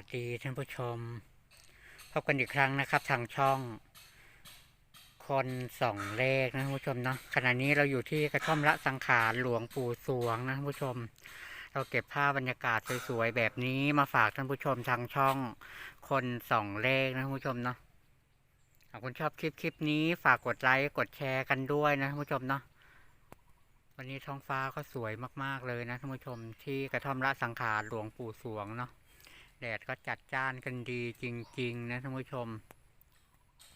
วัสดีท่านผู้ชม พบกันอีกครั้งนะครับ ทางช่อง คนสองเลขนะท่านผู้ชมเนาะขณะนี้เราอยู่ที่กระท่อมละสังขารหลวงปู่สวงนะท่านผู้ชม เราเก็บภาพบรรยากาศสวยๆแบบนี้มาฝากท่านผู้ชมทางช่อง คนสองเลขนะท่านผู้ชมเนาะหากคุณชอบคลิปคลิปนี้ฝากกดไลค์กดแชร์กันด้วยนะท่านผู้ชมเนาะวันนี้ท้องฟ้าก็สวยมากๆเลยนะท่านผู้ชมที่กระท่อมละสังขารหลวงปู่สวงเนาะ แดดก็จัดจ้านกันดีจริง ๆ นะท่านผู้ชม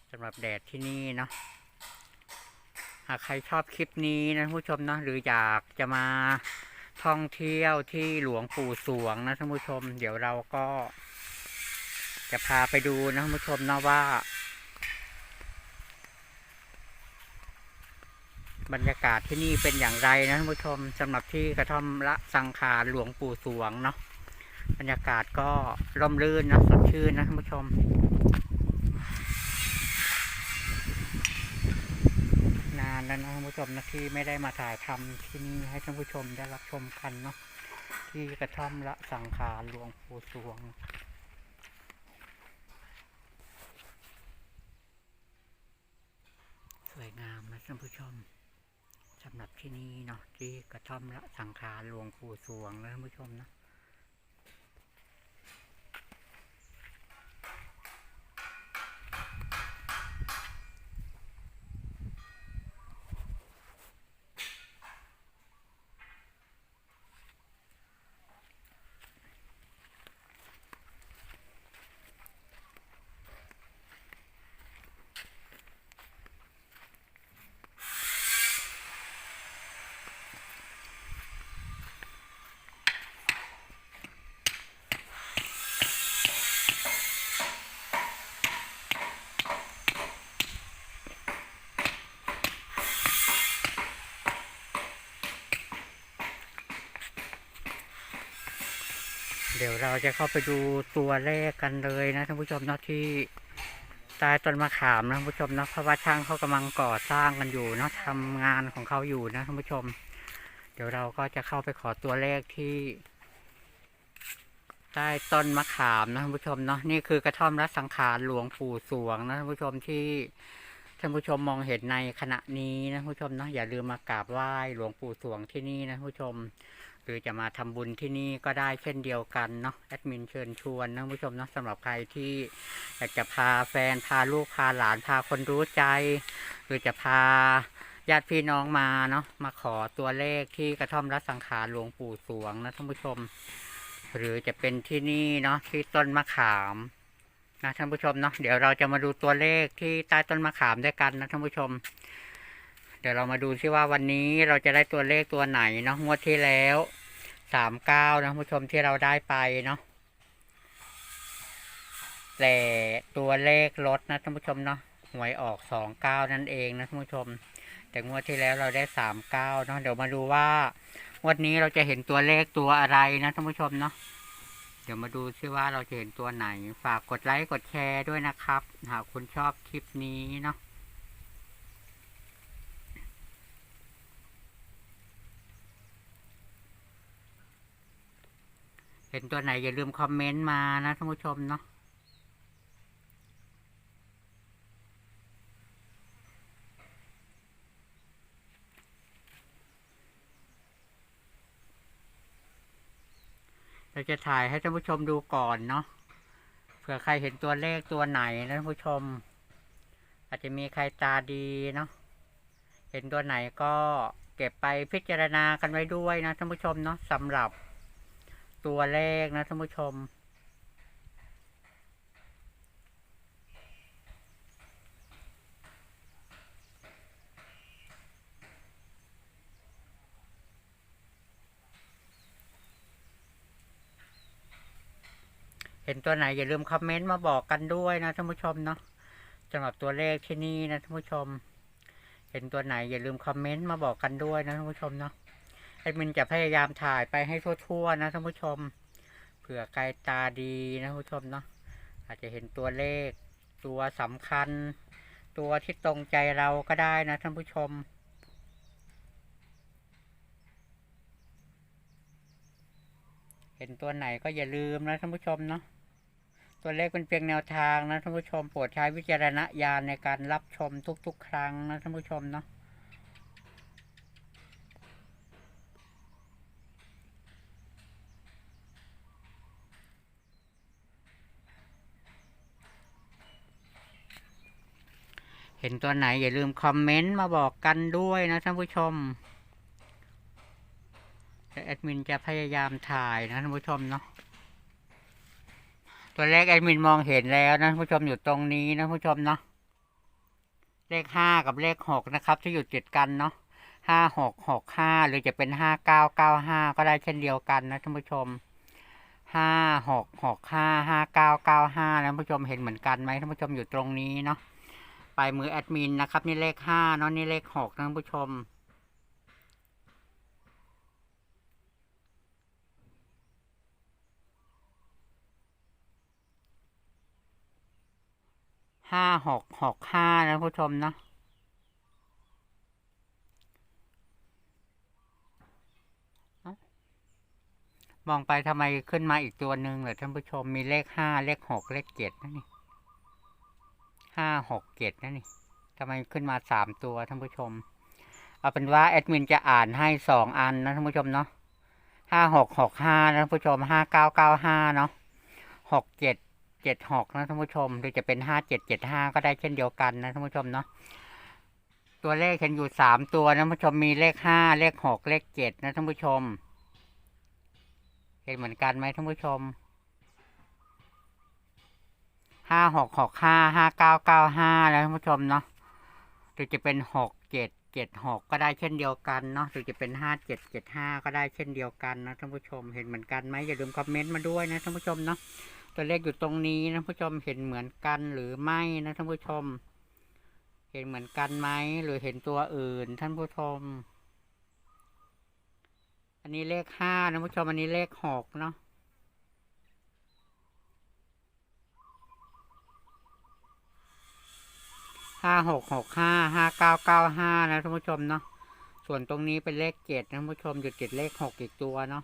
สำหรับแดดที่นี่เนาะหากใครชอบคลิปนี้นะท่านผู้ชมเนาะหรืออยากจะมาท่องเที่ยวที่หลวงปู่สวงนะท่านผู้ชม เดี๋ยวเราก็ จะพาไปดูนะท่านผู้ชมเนาะว่า บรรยากาศที่นี่เป็นอย่างไรนะท่านผู้ชมสำหรับที่กระท่อมละสังขารหลวงปู่สวงเนาะ บรรยากาศก็ร่มรื่นนะสดชื่นนะท่านผู้ชม นานแล้วนะท่านผู้ชมนะที่ไม่ได้มาถ่ายทำที่นี่ให้ท่านผู้ชมได้รับชมกันเนาะที่กระท่อมละสังขารหลวงปู่สวงสวยงามนะท่านผู้ชมสำหรับที่นี่เนาะที่กระท่อมละสังขารหลวงปู่สวงนะท่านผู้ชมนะ เดี๋ยวเราจะเข้าไปดูตัวเลขกันเลยนะท่านผู้ชมเนาะที่ใต้ต้นมะขามนะท่านผู้ชมเนาะเพราะว่าช่างเขากำลังก่อสร้างกันอยู่เนาะทำงานของเขาอยู่นะท่านผู้ชม เดี๋ยวเราก็จะเข้าไปขอตัวเลขที่ใต้ต้นมะขามนะท่านผู้ชมเนาะนี่คือกระท่อมรัสังขารหลวงปู่สวงนะท่านผู้ชมที่ท่านผู้ชมมองเห็นในขณะนี้นะท่านผู้ชมเนาะอย่าลืมมากราบไหว้หลวงปู่สวงที่นี่นะท่านผู้ชม หรือจะมาทำบุญที่นี่ก็ได้เช่นเดียวกันเนาะแอดมินเชิญชวนนะผู้ชมเนาะสำหรับใครที่อยากจะพาแฟนพาลูกพาหลานพาคนรู้ใจ หรือจะพาญาติพี่น้องมาเนาะมาขอตัวเลขที่กระท่อมรัสังขารหลวงปู่สวงนะท่านผู้ชม หรือจะเป็นที่นี่เนาะที่ต้นมะขามนะท่านผู้ชมเนาะเดี๋ยวเราจะมาดูตัวเลขที่ใต้ต้นมะขามด้วยกันนะท่านผู้ชม เดี๋ยวเรามาดูที่ว่าวันนี้เราจะได้ตัวเลขตัวไหนเนาะงวดที่แล้วสามเก้านะผู้ชมที่เราได้ไปเนาะแต่ตัวเลขลดนะท่านผู้ชมเนาะหวยออกสองเก้านั่นเองนะท่านผู้ชม แต่งวดที่แล้วเราได้สามเก้าเนาะเดี๋ยวมาดูว่างวดนี้เราจะเห็นตัวเลขตัวอะไรนะท่านผู้ชมเนาะเดี๋ยวมาดูซิว่าเราจะเห็นตัวไหน ฝากกดไลค์กดแชร์ด้วยนะครับ หากคุณชอบคลิปนี้เนาะ เห็นตัวไหนอย่าลืมคอมเมนต์มานะท่านผู้ชมเนาะเราจะถ่ายให้ท่านผู้ชมดูก่อนเนาะเผื่อใครเห็นตัวเลขตัวไหนนะท่านผู้ชม อาจจะมีใครตาดีเนาะเห็นตัวไหนก็เก็บไปพิจารณากันไว้ด้วยนะท่านผู้ชมเนาะสำหรับ ตัวเลขนะท่านผู้ชม เห็นตัวไหนอย่าลืมคอมเมนต์มาบอกกันด้วยนะท่านผู้ชมเนาะสำหรับตัวเลขที่นี่นะท่านผู้ชม เห็นตัวไหนอย่าลืมคอมเมนต์มาบอกกันด้วยนะท่านผู้ชมเนาะ แอดมินจะพยายามถ่ายไปให้ทั่วๆนะท่านผู้ชม เผื่อใครตาดีนะท่านผู้ชมเนาะอาจจะเห็นตัวเลข ตัวสำคัญ ตัวที่ตรงใจเราก็ได้นะท่านผู้ชมเห็นตัวไหนก็อย่าลืมนะท่านผู้ชมเนาะ ตัวเลขเป็นเพียงแนวทางนะท่านผู้ชมโปรดใช้วิจารณญาณในการรับชมทุกๆ ครั้งนะท่านผู้ชมเนาะ เห็นตัวไหนอย่าลืมคอมเมนต์มาบอกกันด้วยนะท่านผู้ชมเดี๋ยวแอดมินจะพยายามถ่ายนะท่านผู้ชมเนาะตัวเลขแอดมินมองเห็นแล้วนะผู้ชมอยู่ตรงนี้นะผู้ชมเนาะเลขห้ากับเลขหกนะครับที่อยู่ติดกันเนาะห้าหกหกห้าหรือจะเป็นห้าเก้าเก้าห้าก็ได้เช่นเดียวกันนะท่านผู้ชมห้าหกหกห้าห้าเก้าเก้าห้านะผู้ชมเห็นเหมือนกันไหมท่านผู้ชมอยู่ตรงนี้เนาะ ปลายมือแอดมินนะครับ นี่เลขห้าเนาะนี่เลขหกท่านผู้ชม ห้าหกหกห้านะผู้ชมเนาะมองไปทำไมขึ้นมาอีกตัวหนึ่งเหรอท่านผู้ชมมีเลขห้าเลขหกเลขเจ็ดนะนี่ ห้าหกเจ็ดนะนี่ทำไมขึ้นมาสามตัวท่านผู้ชม เอาเป็นว่าแอดมินจะอ่านให้สองอันนะท่านผู้ชมเนาะห้าหกหกห้านะท่านผู้ชมห้าเก้าเก้าห้าเนาะหกเจ็ดเจ็ดหกนะท่านผู้ชมหรือจะเป็นห้าเจ็ดเจ็ดห้าก็ได้เช่นเดียวกันนะท่านผู้ชมเนาะตัวเลขเห็นอยู่สามตัวนะท่านผู้ชมมีเลขห้าเลขหกเลขเจ็ดนะท่านผู้ชม เห็นเหมือนกันไหมท่านผู้ชม ห้าหกหกห้าห้าเก้าเก้าห้าแล้วท่านผู้ชมเนาะหรือจะเป็นหกเจ็ดเจ็ดหกก็ได้เช่นเดียวกันเนาะหรือจะเป็นห้าเจ็ดเจ็ดห้าก็ได้เช่นเดียวกันนะท่านผู้ชมเห็นเหมือนกันไหมอย่าลืมคอมเมนต์มาด้วยนะท่านผู้ชมเนาะตัวเลขอยู่ตรงนี้นะผู้ชมเห็นเหมือนกันหรือไม่นะท่านผู้ชม เห็นเหมือนกันไหมหรือเห็นตัวอื่น ท่านผู้ชม อันนี้เลขห้านะผู้ชมอันนี้เลขหกเนาะ ห้าหกหกห้าห้าเก้าเก้าห้านะท่านผู้ชมเนาะส่วนตรงนี้เป็นเลขเจ็ดนะท่านผู้ชมอยู่ติดเลขหกอีกตัวเนาะ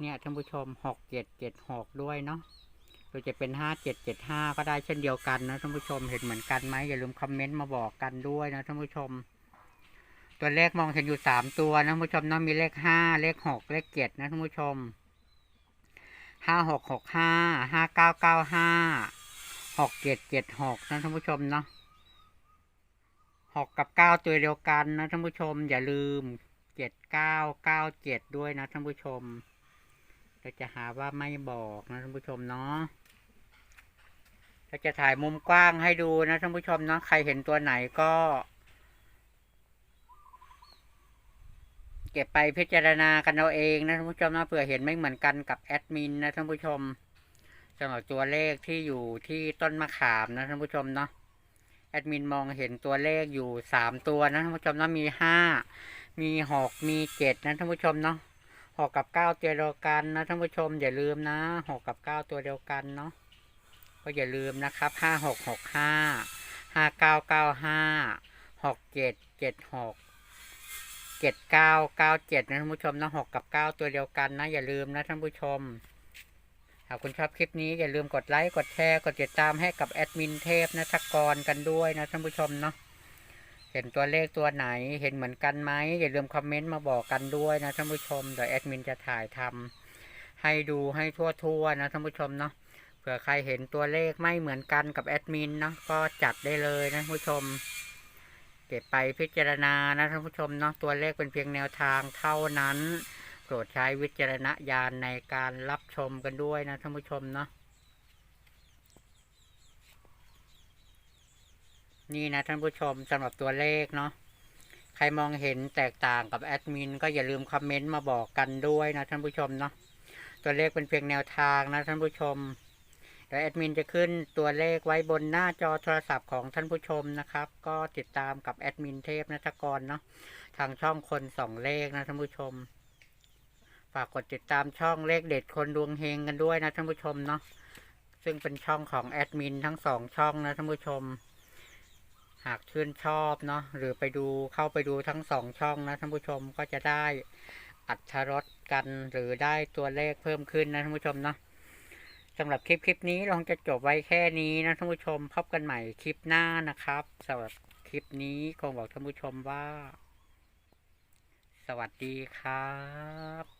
เนี่ยท่านผู้ชมหกเจ็ดเจ็ดหกด้วยเนาะหรือจะเป็นห้าเจ็ดเจ็ดห้าก็ได้เช่นเดียวกันนะท่านผู้ชมเห็นเหมือนกันไหมอย่าลืมคอมเมนต์มาบอกกันด้วยนะท่านผู้ชม ตัวเลขมองเห็นอยู่สามตัวนะท่านผู้ชมเนาะมีเลขห้าเลขหกเลขเจ็ดนะท่านผู้ชมห้าหกหกห้าห้าเก้าเก้าห้าหกเจ็ดเจ็ดหกนะท่านผู้ชมเนาะ กกับเก้าตัวเดียวกันนะท่านผู้ชม อย่าลืมเจ็ดเก้าเก้าเจ็ดด้วยนะท่านผู้ชมเราจะหาว่าไม่บอกนะท่านผู้ชมเนาะเราจะถ่ายมุมกว้างให้ดูนะท่านผู้ชมเนาะใครเห็นตัวไหนก็ เก็บไปพิจารณากันเอาเองนะท่านผู้ชมนะเผื่อเห็นไม่เหมือนกันกับแอดมินนะท่านผู้ชมสำหรับตัวเลขที่อยู่ที่ต้นมะขามนะท่านผู้ชมเนาะ แอดมินมองเห็นตัวเลขอยู่สามตัวนะท่านผู้ชมเนาะมีห้ามีหกมีเจ็ดนะท่านผู้ชมเนาะหกกับเก้าตัวเดียวกันนะท่านผู้ชมอย่าลืมนะหกกับเก้าตัวเดียวกันเนาะก็อย่าลืมนะครับห้าหกหกห้าห้าเก้าเก้าห้าหกเจ็ดเจ็ดหกเจ็ดเก้าเก้าเจ็ดนะท่านผู้ชมนะหกกับเก้าตัวเดียวกันนะอย่าลืมนะท่านผู้ชม หากคุณชอบคลิปนี้อย่าลืมกดไลค์ กดแชร์ กดติดตามให้กับแอดมินเทพนะทักกรกันด้วยนะท่านผู้ชมเนาะ เห็นตัวเลขตัวไหน เห็นเหมือนกันไหมอย่าลืมคอมเมนต์มาบอกกันด้วยนะท่านผู้ชม เดี๋ยวแอดมินจะถ่ายทำให้ดูให้ทั่วๆนะท่านผู้ชมเนาะ เผื่อใครเห็นตัวเลขไม่เหมือนกันกับแอดมินเนาะ ก็จัดได้เลยนะท่านผู้ชม เก็บไปพิจารณานะท่านผู้ชมเนาะ ตัวเลขเป็นเพียงแนวทางเท่านั้น โปรดใช้วิจารณญาณในการรับชมกันด้วยนะท่านผู้ชมเนาะนี่นะท่านผู้ชมสำหรับตัวเลขเนาะใครมองเห็นแตกต่างกับแอดมินก็อย่าลืมคอมเมนต์มาบอกกันด้วยนะท่านผู้ชมเนาะตัวเลขเป็นเพียงแนวทางนะท่านผู้ชมเดี๋ยวแอดมินจะขึ้นตัวเลขไว้บนหน้าจอโทรศัพท์ของท่านผู้ชมนะครับ ก็ติดตามกับแอดมินเทพนัทกรเนาะทางช่องคนสองเลขนะท่านผู้ชมากกดติดตามช่องเลขเด็ดคนดวงเฮงกันด้วยนะท่านผู้ชมเนาะซึ่งเป็นช่องของแอดมินทั้งสองช่องนะท่านผู้ชม หากชื่นชอบเนาะหรือไปดูเข้าไปดูทั้งสองช่องนะท่านผู้ชมก็จะได้อัตรรสกันหรือได้ตัวเลขเพิ่มขึ้นนะท่านผู้ชมเนาะสำหรับคลิปคลิปนี้เราคงจะจบไว้แค่นี้นะท่านผู้ชมพบกันใหม่คลิปหน้านะครับสำหรับคลิปนี้คงบอกท่านผู้ชมว่า สวัสดีครับ